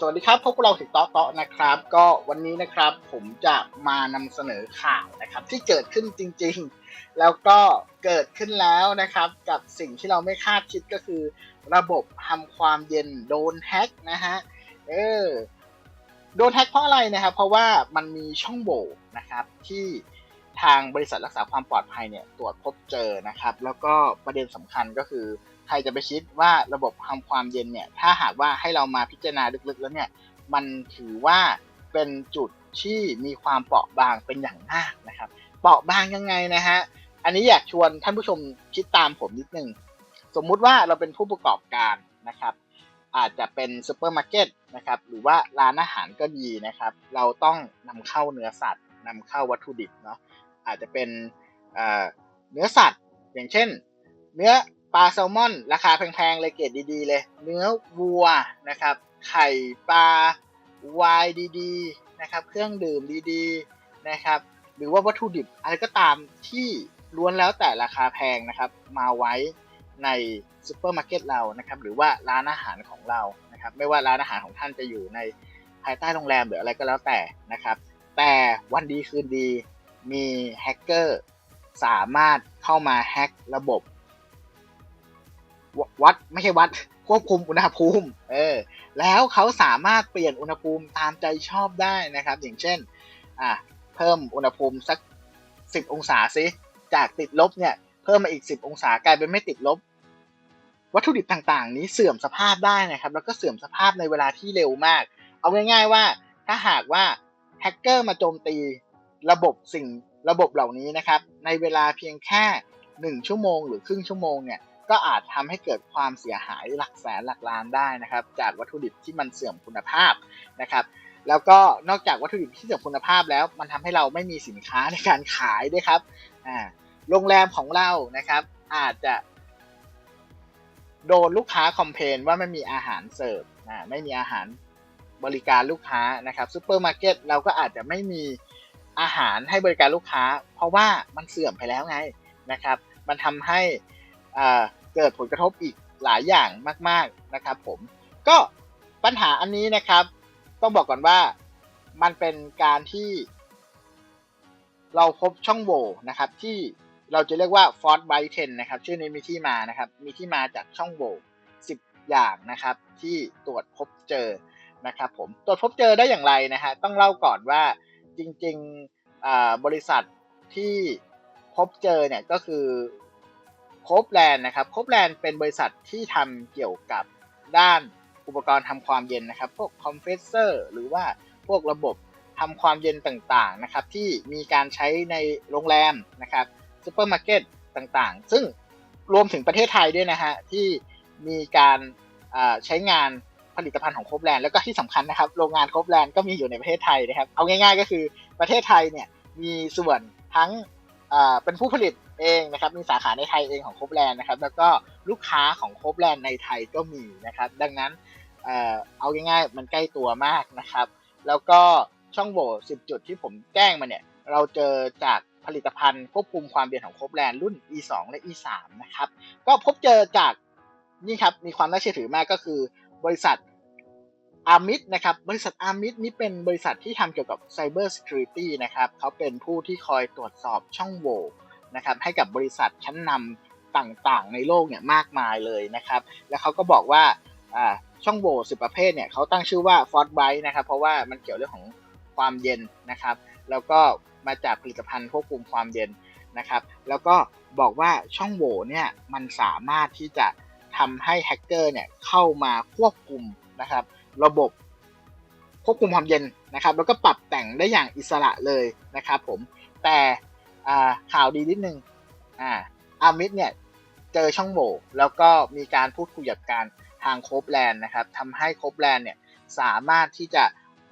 สวัสดีครับพวกเราถึงต๊อกต๊อกนะครับ ก็วันนี้นะครับผมจะมานำเสนอข่าวนะครับ ที่เกิดขึ้นจริง ๆ แล้วก็เกิดขึ้นแล้วนะครับ กับสิ่งที่เราไม่คาดคิดก็คือ ระบบทำความเย็นโดนแฮ็กนะฮะเออโดนแฮ็กเพราะอะไรนะครับ เพราะว่ามันมีช่องโหว่นะครับ ที่ทางบริษัทรักษาความปลอดภัยเนี่ยตรวจพบเจอนะครับ แล้วก็ประเด็นสำคัญก็คือ ใครจะไปคิดว่าระบบทำความเย็นเนี่ย ถ้าหากว่าให้เรามาพิจารณาลึกๆแล้วเนี่ย มันถือว่าเป็นจุดที่มีความเปราะบางเป็นอย่างมากนะครับ เปราะบางยังไงนะฮะ อันนี้อยากชวนท่านผู้ชมคิดตามผมนิดนึง สมมุติว่าเราเป็นผู้ประกอบการนะครับ อาจจะเป็นซูเปอร์มาร์เก็ตนะครับ หรือว่าร้านอาหารก็ดีนะครับ เราต้องนำเข้าเนื้อสัตว์นำเข้าวัตถุดิบเนาะ อาจจะเป็นเนื้อสัตว์ อย่างเช่น เนื้อ ปลาแซลมอน ราคาแพงๆเลยเกรดดีๆเลย เนื้อวัวนะครับ ไข่ปลาวน์ดีๆนะครับ เครื่องดื่มดีๆนะครับ หรือว่าวัตถุดิบอะไรก็ตามที่ล้วนแล้วแต่ราคาแพงนะครับ มาไว้ในซูเปอร์มาร์เก็ตเรานะครับ หรือว่าร้านอาหารของเรานะครับ ไม่ว่าร้านอาหารของท่านจะอยู่ในภายใต้โรงแรมหรืออะไรก็แล้วแต่นะครับ แต่วันดีคืนดีมีแฮกเกอร์สามารถเข้ามาแฮกระบบ วัดไม่ใช่วัดควบคุมอุณหภูมิ เออ แล้วเขาสามารถเปลี่ยนอุณหภูมิตามใจชอบได้นะครับ อย่างเช่น อะ เพิ่มอุณหภูมิสักสิบองศาซิ จากติดลบเนี่ย เพิ่มมาอีกสิบองศากลายเป็นไม่ติดลบ วัตถุดิบต่างๆ นี้เสื่อมสภาพได้นะครับ แล้วก็เสื่อมสภาพในเวลาที่เร็วมาก เอาง่าย ๆว่า ถ้าหากว่าแฮกเกอร์มาโจมตีระบบสิ่งระบบเหล่านี้นะครับ ในเวลาเพียงแค่หนึ่งชั่วโมงหรือครึ่งชั่วโมงเนี่ย ก็อาจทำให้เกิดความเสียหายหลักแสนหลักล้านได้นะครับ จากวัตถุดิบที่มันเสื่อมคุณภาพนะครับ แล้วก็นอกจากวัตถุดิบที่เสื่อมคุณภาพแล้ว มันทำให้เราไม่มีสินค้าในการขายด้วยครับอ่าโรงแรมของเรานะครับ อาจจะ โดนลูกค้าคอมเพนว่าไม่มีอาหารเสิร์ฟอ่าไม่มีอาหารบริการลูกค้านะครับซูเปอร์มาร์เก็ตเราก็อาจจะไม่มีอาหารให้บริการลูกค้า เพราะว่ามันเสื่อมไปแล้วไงนะครับ มันทำให้ เกิดผลกระทบอีกหลายอย่างมาก ๆนะครับ ผมก็ปัญหาอันนี้นะครับ ต้องบอกก่อนว่ามันเป็นการที่เราพบช่องโหว่นะครับที่เราจะเรียกว่า f o r ไ Byte 10 นะครับ ชื่อนี้มีที่มานะครับ มีที่มาจากช่องโหว่10 อย่างนะครับ ที่ตรวจพบเจอนะครับผมตรวจพบเจอได้อย่างไรนะฮะต้องเล่าก่อนว่าจริงๆบริษัทที่พบเจอเนี่ยก็คือ โคบแลนด์นะครับโคบแลนด์เป็นบริษัทที่ทำเกี่ยวกับด้านอุปกรณ์ทำความเย็นนะครับ พวกคอมเพรสเซอร์หรือว่าพวกระบบทำความเย็นต่างๆนะครับ ที่มีการใช้ในโรงแรมนะครับซูเปอร์มาร์เก็ตต่างๆ ซึ่งรวมถึงประเทศไทยด้วยนะฮะที่มีการใช้งานผลิตภัณฑ์ของโคบแลนด์แล้วก็ที่สำคัญนะครับโรงงานโคบแลนด์ก็มีอยู่ในประเทศไทยนะครับ เอาง่ายๆ ก็คือประเทศไทยเนี่ยมีส่วนทั้ง เป็นผู้ผลิตเองนะครับ มีสาขาในไทยเองของโคบแลนด์นะครับ แล้วก็ลูกค้าของโคบแลนด์ในไทยก็มีนะครับ ดังนั้นเอาง่ายๆ มันใกล้ตัวมากนะครับ แล้วก็ช่องโหว่10 จุดที่ผมแจ้งมาเนี่ย เราเจอจากผลิตภัณฑ์ควบคุมความเย็นของโคบแลนด์รุ่น E2 และ E3 นะครับ ก็พบเจอจากนี่ครับ มีความน่าเชื่อถือมากก็คือบริษัท อาร์มิดนะครับบริษัทอาร์มิดนี่เป็นบริษัทที่ทำเกี่ยวกับ Cyber Security นะครับเขาเป็นผู้ที่คอยตรวจสอบช่องโหว่นะครับให้กับบริษัทชั้นนำต่างๆ ในโลกเนี่ยมากมายเลยนะครับ แล้วเขาก็บอกว่าช่องโหว่สิบประเภทเนี่ยเขาตั้งชื่อว่า f o r t b r i g h t นะครับเพราะว่ามันเกี่ยวเรื่องของความเย็นนะครับ แล้วก็มาจากผลิตภัณฑ์ควบคุมความเย็นนะครับ แล้วก็บอกว่าช่องโหว่เนี่ยมันสามารถที่จะทำให้แฮกเกอร์เนี่ยเข้ามาควบคุมนะครับ ระบบควบคุมความเย็นนะครับ แล้วก็ปรับแต่งได้อย่างอิสระเลยนะครับผมแต่ข่าวดีนิดนึงอ่าอามิดเนี่ยเจอช่องโหว่แล้วก็มีการพูดคุยกับการทางโคบแลนด์นะครับทำให้โคบแลนด์เนี่ยสามารถที่จะ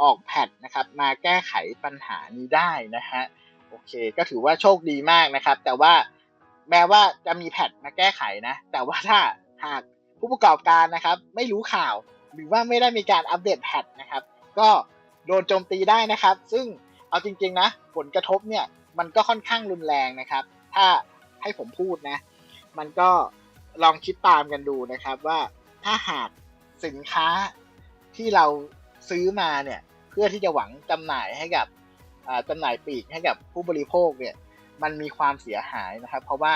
ออกแพทนะครับมาแก้ไขปัญหานี้ได้นะฮะโอเคก็ถือว่าโชคดีมากนะครับ แต่ว่าแม้ว่าจะมีแพทมาแก้ไขนะ แต่ว่าถ้าหากผู้ประกอบการนะครับ ไม่รู้ข่าว หรือว่าไม่ได้มีการอัปเดตแพทนะครับ ก็โดนโจมตีได้นะครับ ซึ่งเอาจริงๆนะ ผลกระทบเนี่ยมันก็ค่อนข้างรุนแรงนะครับ ถ้าให้ผมพูดนะ มันก็ลองคิดตามกันดูนะครับว่าถ้าหากสินค้าที่เราซื้อมาเนี่ยเพื่อที่จะหวังจำหน่ายให้กับจำหน่ายปลีกให้กับผู้บริโภคเนี่ยมันมีความเสียหายนะครับ เพราะว่า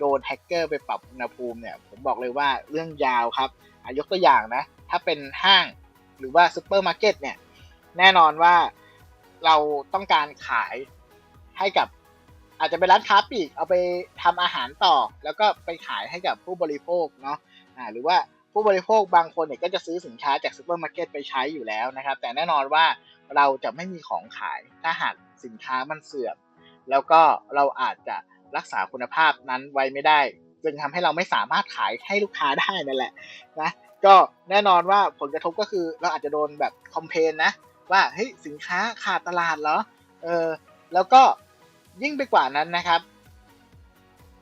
โดนแฮกเกอร์ไปปรับอุณหภูมิเนี่ยผมบอกเลยว่าเรื่องยาวครับยกตัวอย่างนะ ถ้าเป็นห้างหรือว่าซูเปอร์มาร์เก็ตเนี่ยแน่นอนว่าเราต้องการขายให้กับอาจจะเป็นร้านค้าปลีกเอาไปทำอาหารต่อ แล้วก็ไปขายให้กับผู้บริโภคเนาะะหรือว่าผู้บริโภคบางคนเนี่ยก็จะซื้อสินค้าจากซูเปอร์มาร์เก็ตไปใช้อยู่แล้วนะครับ แต่แน่นอนว่าเราจะไม่มีของขายถ้าหากสินค้ามันเสื่อมแล้วก็เราอาจจะ รักษาคุณภาพนั้นไว้ไม่ได้ จึงทำให้เราไม่สามารถขายให้ลูกค้าได้นั่นแหละนะก็แน่นอนว่าผลกระทบก็คือเราอาจจะโดนแบบคอมเพนนะว่าเฮ้ยสินค้าขาดตลาดเหรอเออแล้วก็ยิ่งไปกว่านั้นนะครับ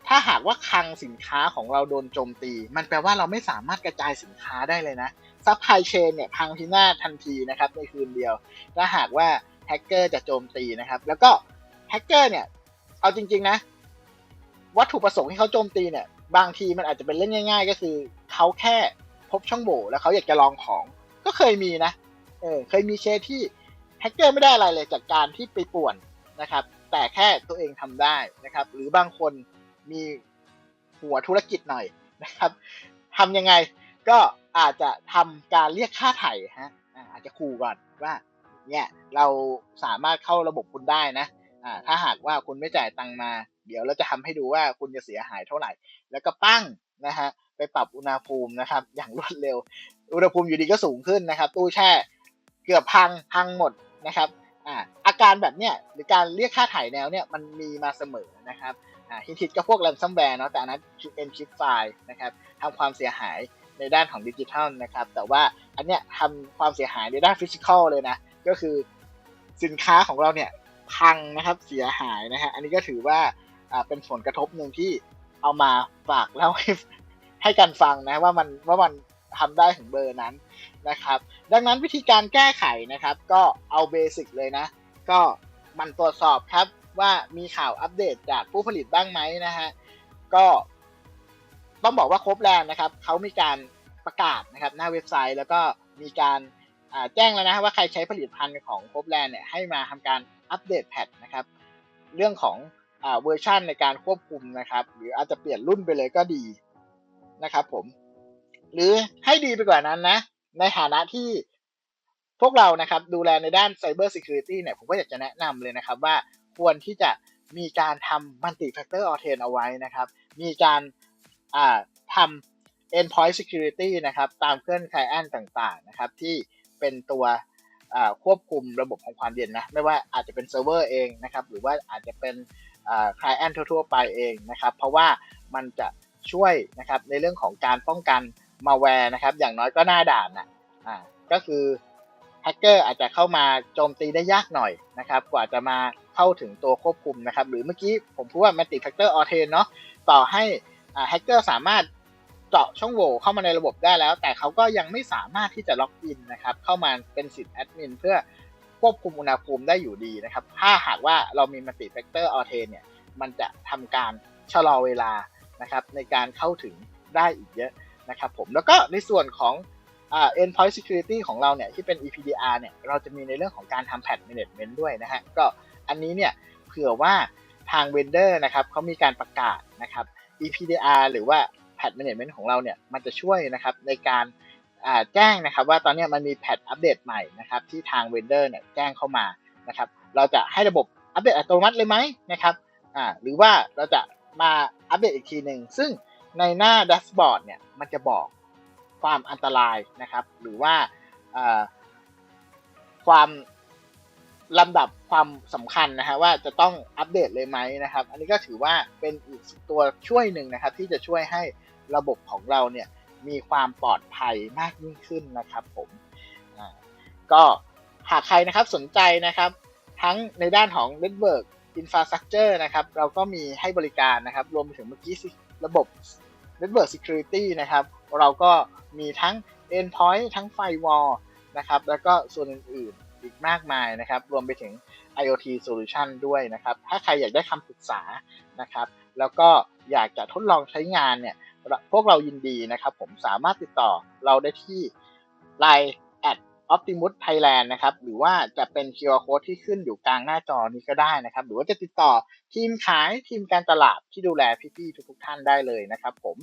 ถ้าหากว่าคลังสินค้าของเราโดนโจมตี มันแปลว่าเราไม่สามารถกระจายสินค้าได้เลยนะซัพพลายเชนเนี่ยพังพินาศทันทีนะครับในคืนเดียว ถ้าหากว่าแฮกเกอร์จะโจมตีนะครับ แล้วก็แฮกเกอร์เนี่ยเอาจริงๆนะ วัตถุประสงค์ที่เขาโจมตีเนี่ย บางทีมันอาจจะเป็นเรื่องง่าย ๆ ก็คือเขาแค่พบช่องโหว่แล้วเขาอยากจะลองของ ก็เคยมีนะ เออ เคยมีเคสที่แฮกเกอร์ไม่ได้อะไรเลยจากการที่ไปป่วนนะครับ แต่แค่ตัวเองทำได้นะครับ หรือบางคนมีหัวธุรกิจหน่อยนะครับทำยังไงก็อาจจะทำการเรียกค่าไถ่ฮะอาจจะขู่ก่อนว่าเนี่ยเราสามารถเข้าระบบคุณได้นะอ่าถ้าหากว่าคุณไม่จ่ายตังมา เดี๋ยวเราจะทำให้ดูว่าคุณจะเสียหายเท่าไหร่ แล้วก็ปั้งนะฮะไปปรับอุณหภูมินะครับ อย่างรวดเร็ว อุณหภูมิอยู่ดีก็สูงขึ้นนะครับ ตู้แช่เกือบพังพังหมดนะครับอ่าอาการแบบเนี้ยหรือการเรียกค่าถ่ายแนวเนี่ยมันมีมาเสมอนะครับอ่าฮิตๆก็พวกแรนซัมแวร์เนาะแต่อันนั้นเป็นชิปไฟล์นะครับทำความเสียหายในด้านของดิจิทัลนะครับ แต่ว่าอันเนี้ยทำความเสียหายในด้านฟิสิกอลเลยนะ ก็คือสินค้าของเราเนี่ยพังนะครับเสียหายนะฮะอันนี้ก็ถือว่า อ่าเป็นผลกระทบหนึ่งที่เอามาฝากเล่าให้ให้กันฟังนะว่ามันว่ามันทำได้ถึงเบอร์นั้นนะครับ ดังนั้นวิธีการแก้ไขนะครับ ก็เอาเบสิกเลยนะ ก็มันตรวจสอบครับว่ามีข่าวอัปเดตจากผู้ผลิตบ้างไหมนะฮะก็ต้องบอกว่าครบแลนด์นะครับเขามีการประกาศนะครับหน้าเว็บไซต์แล้วก็มีการแจ้งแล้วนะว่าใครใช้ผลิตภัณฑ์ของครบแลนด์เนี่ยให้มาทำการอัปเดตแพทนะครับ เรื่องของ เวอร์ชันในการควบคุมนะครับ หรืออาจจะเปลี่ยนรุ่นไปเลยก็ดีนะครับผม หรือให้ดีไปกว่านั้นนะ ในฐานะที่พวกเรานะครับดูแลในด้าน Cyber Security เนี่ยผมก็อยากจะแนะนำเลยนะครับว่าควรที่จะมีการทำ Multi Factor Authent เอาไว้นะครับ มีการทำ endpoint security นะครับตามเครื่อง client ต่างๆนะครับที่เป็นตัวควบคุมระบบของความเย็นนะ ไม่ว่าอาจจะเป็นเซิร์ฟเวอร์เองนะครับ หรือว่าอาจจะเป็น client ทั่วๆไปเองนะครับ เพราะว่ามันจะช่วยนะครับในเรื่องของการป้องกันมาแวร์นะครับ อย่างน้อยก็หน้าด่านนะอ่าก็คือแฮกเกอร์อาจจะเข้ามาโจมตีได้ยากหน่อยนะครับ กว่าจะมาเข้าถึงตัวควบคุมนะครับ หรือเมื่อกี้ผมพูดว่า Multi Factor Authent เนาะต่อให้แฮกเกอร์สามารถเจาะช่องโหว่เข้ามาในระบบได้แล้ว แต่เขาก็ยังไม่สามารถที่จะล็อกอินนะครับ เข้ามาเป็นสิทธิ์แอดมินเพื่อ ควบคุมอุณหภูมิได้อยู่ดีนะครับ ถ้าหากว่าเรามีมัลติแฟกเตอร์ออเทนเนี่ย มันจะทำการชะลอเวลานะครับในการเข้าถึงได้อีกเยอะนะครับผม แล้วก็ในส่วนของอ่า endpoint security ของเราเนี่ยที่เป็น EPDR เนี่ย เราจะมีในเรื่องของการทำ patch management ด้วยนะฮะ ก็อันนี้เนี่ยเผื่อว่าทาง vendor นะครับเขามีการประกาศนะครับ EPDR หรือว่า Patch Management ของเราเนี่ย มันจะช่วยนะครับในการ แจ้งนะครับว่าตอนนี้มันมีแพทอัปเดตใหม่นะครับที่ทางเวนเดอร์เนี่ยแจ้งเข้ามานะครับเราจะให้ระบบอัปเดตอัตโนมัติเลยไหมนะครับอ่าหรือว่าเราจะมาอัปเดตอีกทีหนึ่งซึ่งในหน้าแดชบอร์ดเนี่ยมันจะบอกความอันตรายนะครับ หรือว่าความลำดับความสำคัญนะฮะว่าจะต้องอัปเดตเลยไหมนะครับ อันนี้ก็ถือว่าเป็นอีกตัวช่วยหนึ่งนะครับ ที่จะช่วยให้ระบบของเราเนี่ย มีความปลอดภัยมากยิ่งขึ้นนะครับผมก็หากใครนะครับสนใจนะครับทั้งในด้านของ Network Infrastructure นะครับเราก็มีให้บริการนะครับ รวมไปถึงเมื่อกี้ระบบ Network Security นะครับ เราก็มีทั้ง Endpoint ทั้ง Firewall นะครับ แล้วก็ส่วนอื่นอีกมากมายนะครับ รวมไปถึง IoT Solution ด้วยนะครับ ถ้าใครอยากได้คำปรึกษานะครับ แล้วก็อยากจะทดลองใช้งานเนี่ยพวกเรายินดีนะครับ ผมสามารถติดต่อเราได้ที่ Line at Optimus Thailand นะครับ หรือว่าจะเป็น QR Code ที่ขึ้นอยู่กลางหน้าจอนี้ก็ได้นะครับ หรือว่าจะติดต่อทีมขายทีมการตลาดที่ดูแลพี่ๆทุกๆท่านได้เลยนะครับผม